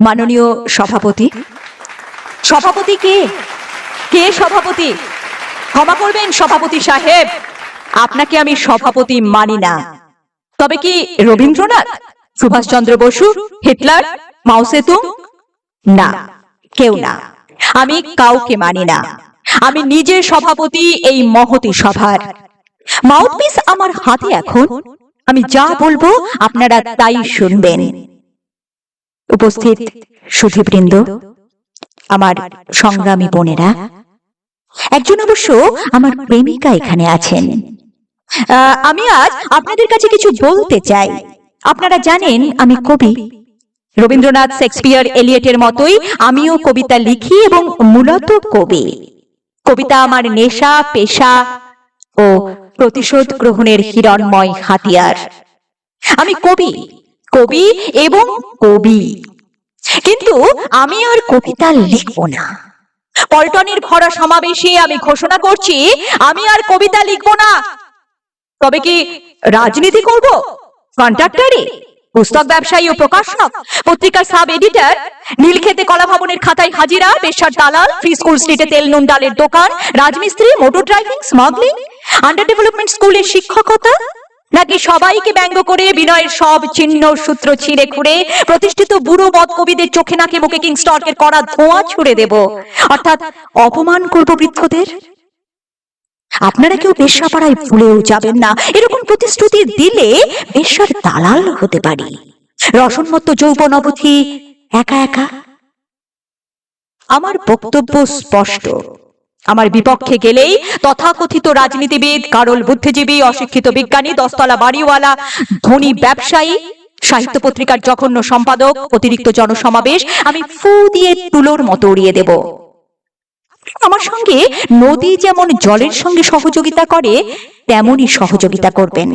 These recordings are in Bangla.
মাননীয় সভাপতি। সভাপতি কে? কে সভাপতি? ক্ষমা করবেন সভাপতি সাহেব। আপনাকে আমি সভাপতি মানি না। তবে কি Rabindranath, Subhas Chandra Bose, Hitler Mao Zedong না, কেউ না। আমি কাউকে মানি না। আমি নিজে সভাপতি এই মহতি সভার। মাউথপিস আমার হাতে এখন। আমি যা বলব আপনারা তাই শুনবেন। উপস্থিত সুধীবৃন্দ, আমার সংগ্রামী বোনেরা। একজন অবশ্য আমার প্রেমিকা এখানে আছেন। আমি আজ আপনাদের কাছে কিছু বলতে চাই। আপনারা জানেন আমি কবি। রবীন্দ্রনাথ শেক্সপিয়ার এলিয়েটের মতোই আমিও কবিতা লিখি এবং মূলত কবি। কবিতা আমার নেশা, পেশা ও প্রতিশোধ গ্রহণের হিরণময় হাতিয়ার। আমি কবি। কবি এবং কবি। কিন্তু আমি আর কবিতা লিখব না। পল্টনের ভরা সমাবেশে আমি ঘোষণা করছি, আমি আর কবিতা লিখব না। তবে কি রাজনীতি করব? কন্ট্রাক্টরে পুস্তক ব্যবসায়ী ও প্রকাশক? পত্রিকার সাব এডিটর? নীলক্ষেতে কলা ভবনের খাতায় হাজিরা? পেশার দালাল? ফ্রি স্কুল স্ট্রিটে তেল নুন ডালের দোকান? রাজমিস্ত্রি? Motor driving? Smuggling? Under development স্কুলের শিক্ষকতা? নাকি সবাইকে ব্যঙ্গ করে বিনয়ের সব চিহ্ন সূত্র ছিঁড়ে খুঁড়ে প্রতিষ্ঠিত বুড়ো মদ কবিদের চোখে নাকে মুখে কিংস্টর্কের করা ধোঁয়া ছুড়ে দেব? অর্থাৎ অপমান করব বৃক্ষদের আপনারা কেউ বেশ্যাপাড়ায় ভুলেও যাবেন না। এরকম প্রতিশ্রুতি দিলে বেশ্যার দালাল হতে পারি। রসনমত্ত যৌবন অবধি একা একা। আমার বক্তব্য স্পষ্ট। আমার বিপক্ষে গেলেই তথাকথিত রাজনীতিবিদ, কারল বুদ্ধিজীবী, অশিক্ষিত বিজ্ঞানী, দশতলা বাড়িওয়ালা, ধনী ব্যবসায়ী, সাহিত্য পত্রিকার জঘন্য সম্পাদক, অতিরিক্ত জনসমাবেশ, আমি ফু দিয়ে তুলোর মতো উড়িয়ে দেব। আমার সঙ্গে নদী যেমন জলের সঙ্গে সহযোগিতা করে তেমনই সহযোগিতা করবেন।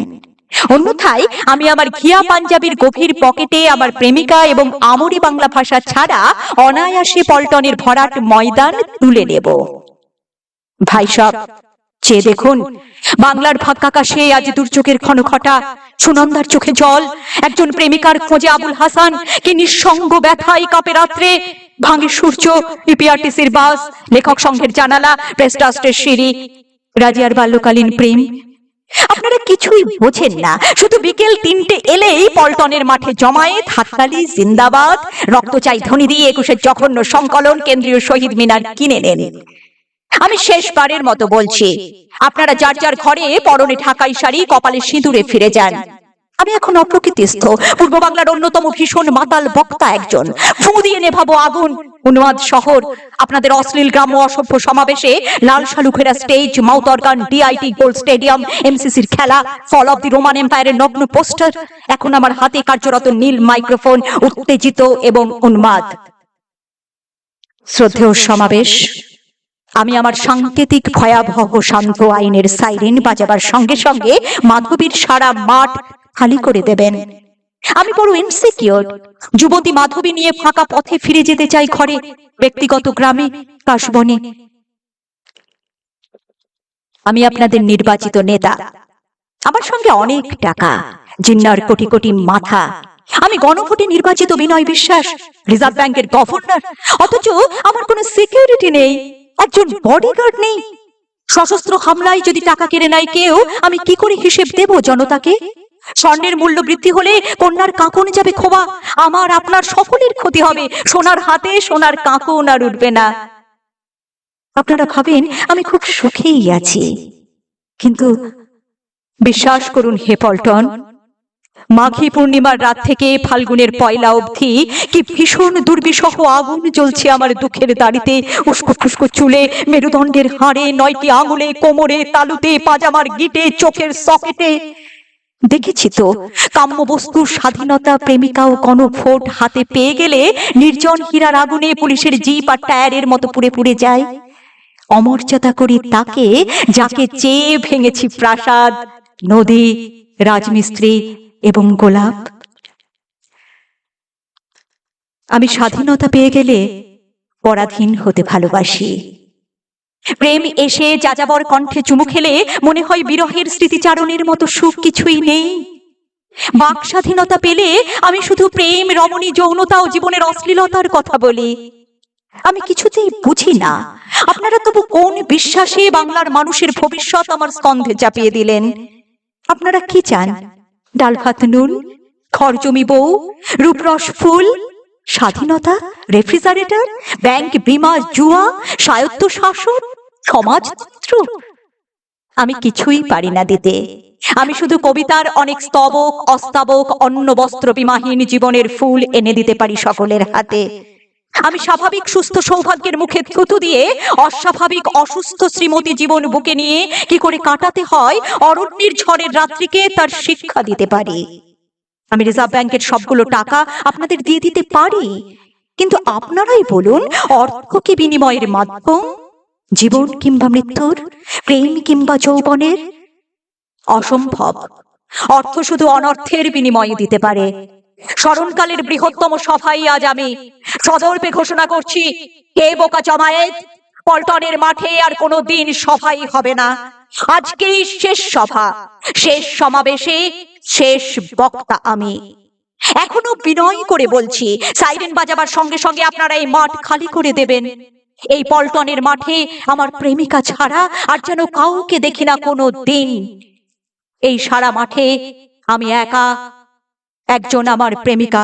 অন্যথায় আমি আমার ঘিয়া পাঞ্জাবির গভীর পকেটে আমার প্রেমিকা এবং আমরি বাংলা ভাষা ছাড়া অনায়াসে পল্টনের ভরাট ময়দান তুলে নেব। ভাই সব, চেয়ে দেখুন, বাংলার ফাঁকাকাশে আজ দুর্যোগের ক্ষণখটা সুনন্দার চোখে জল, একজন প্রেমিকার খোঁজে আবুল হাসান, কি নিঃসঙ্গ ব্যথায় কাপে রাত্রে, ভাঙে সূর্য ইপিআরটিসির বাস, লেখক সংঘের জানালা, প্রেস ট্রাস্টের সিঁড়ি, রাজিয়ার বাল্যকালীন প্রেম। আপনারা কিছুই বোঝেন না, শুধু বিকেল তিনটে এলেই পল্টনের মাঠে জমায়েত, হাততালি, জিন্দাবাদ, রক্ত চাই ধ্বনি দিয়ে একুশের জঘন্য সংকলন কেন্দ্রীয় শহীদ মিনার কিনে নেন। আমি শেষবারের মতো বলছি, আপনারা যার যার ঘরে পরনে ঢাকাই শাড়ি, কপালে সিঁদুরে ফিরে যান। আমি এখন অপ্রকৃতিস্থ। পূর্ব বাংলার অন্যতম ভীষণ মাতাল বক্তা একজন। ফু দিয়ে নেভাবো আগুন। উন্মাদ শহর, আপনাদের অশ্লীল গ্রাম্য অসভ্য সমাবেশে লাল শালুখেরা stage mouth organ DIT gold stadium এমসিসির খেলা ফল অফ দি রোমান এম্পায়ারের নগ্ন পোস্টার এখন আমার হাতে কার্যরত নীল মাইক্রোফোন উত্তেজিত এবং উন্মাদ। শ্রদ্ধেয় সমাবেশ। আমি আমার সাংকেতিক, ভয়াবহ, শান্ত আইনের সাইরেন বাজাবার সঙ্গে সঙ্গে মাধবীর সারা মাঠ খালি করে দেবেন। আমি বড় ইনসিকিউর যুবতী মাধবী নিয়ে ফাঁকা পথে ফিরে যেতে চাই ঘরে। ব্যক্তিগত গ্রামে কাশবনে। আমি আপনাদের নির্বাচিত নেতা। আমার সঙ্গে অনেক টাকা, জিন্নার কোটি কোটি মাথা। আমি গণভোটে নির্বাচিত বিনয় বিশ্বাস, রিজার্ভ ব্যাংকের গভর্নর। অথচ আমার কোনো সিকিউরিটি নেই। একজন বডিগার্ড নেই। সশস্ত্র হামলায় যদি টাকা কেড়ে নেয় কেউ, আমি কি করে হিসেব দেব জনতাকে? স্বর্ণের মূল্য বৃদ্ধি হলে কন্যার কাঁকন যাবে খোবা। আমার, আপনার সকলের ক্ষতি হবে। সোনার হাতে সোনার কাঁকন আর উঠবে না। আপনারা ভাবেন আমি খুব সুখেই আছি। কিন্তু বিশ্বাস করুন হে পল্টন মাঘী পূর্ণিমার রাত থেকে ফাল্গুনের পয়লা অবধি কি ভীষণ দুর্বিষহ আগুন জ্বলছে আমার দুঃখের দাড়িতে? উস্কো ফুস্কো চুলে, মেরুদণ্ডের হাড়ে, নয়টি আঙুলে, কোমরে, তালুতে, পাজামার গিটে, চোখের সকেটে। দেখেছি তো, কাম্য বস্তুর স্বাধীনতা, প্রেমিকা ও গণভোট হাতে পেয়ে গেলে নির্জন হীরার আগুনে পুলিশের জিপ আর টায়ারের মতো পুড়ে পুড়ে যায়। অমর্যাদা করি তাকে, যাকে চেয়ে ভেঙেছি প্রাসাদ, নদী, রাজমিস্ত্রি এবং গোলাপ। আমি স্বাধীনতা পেয়ে গেলে পরাধীন হতে ভালোবাসি। প্রেম এসে যাযাবর কণ্ঠে চুমু খেলে মনে হয় বিরহের স্মৃতিচারণের মতো সুখ কিছুই নেই। বাক স্বাধীনতা পেলে আমি শুধু প্রেম রমণী যৌনতা ও জীবনের অশ্লীলতার কথা বলি। আমি কিছুতেই বুঝি না আপনারা তবু কোন বিশ্বাসে বাংলার মানুষের ভবিষ্যৎ আমার স্কন্ধে চাপিয়ে দিলেন? আপনারা কি চান? ডাল ভাত নুন খরজমি বউ, রূপরস ফুল, স্বাধীনতা, রেফ্রিজারেটর, ব্যাংক বিমা জুয়া, স্বায়ত্ত শাসন সমাজতন্ত্র আমি কিছুই পারি না দিতে। আমি শুধু কবিতার অনেক স্তবক, অস্তাবক অন্ন বস্ত্র বিমাহীন জীবনের ফুল এনে দিতে পারি সকলের হাতে। আমি স্বাভাবিক সুস্থ সৌভাগ্যের মুখে থুতু দিয়ে অস্বাভাবিক অসুস্থ শ্রীমতী জীবন বুকে নিয়ে কি করে কাটাতে হয়, অরণ্যের ঝড়ের রাত্রিকে তার শিক্ষা দিতে পারি। আমি রিজার্ভ ব্যাংকের সবগুলো টাকা আপনাদের দিয়ে দিতে পারি। কিন্তু আপনারাই বলুন, অর্থ কি বিনিময়ের মাধ্যম? জীবন কিংবা মৃত্যুর? প্রেম কিংবা যৌবনের? অসম্ভব। অর্থ শুধু অনর্থের বিনিময়ে দিতে পারে। স্মরণকালের বৃহত্তম সভাই আজ আমি। সদর্পে ঘোষণা করছি, হে বোকা জমায়েত, পল্টনের মাঠে আর কোনো দিন সভাই হবে না। আজকেই শেষ সভা, শেষ সমাবেশে শেষ বক্তা আমি। এখনও বিনয় করে বলছি, সাইরেন বাজাবার সঙ্গে সঙ্গে আপনারা এই মাঠ খালি করে দেবেন। এই পল্টনের মাঠে আমার প্রেমিকা ছাড়া আর যেন কাউকে দেখি না কোনো দিন এই সারা মাঠে আমি একা একজন আমার প্রেমিকা।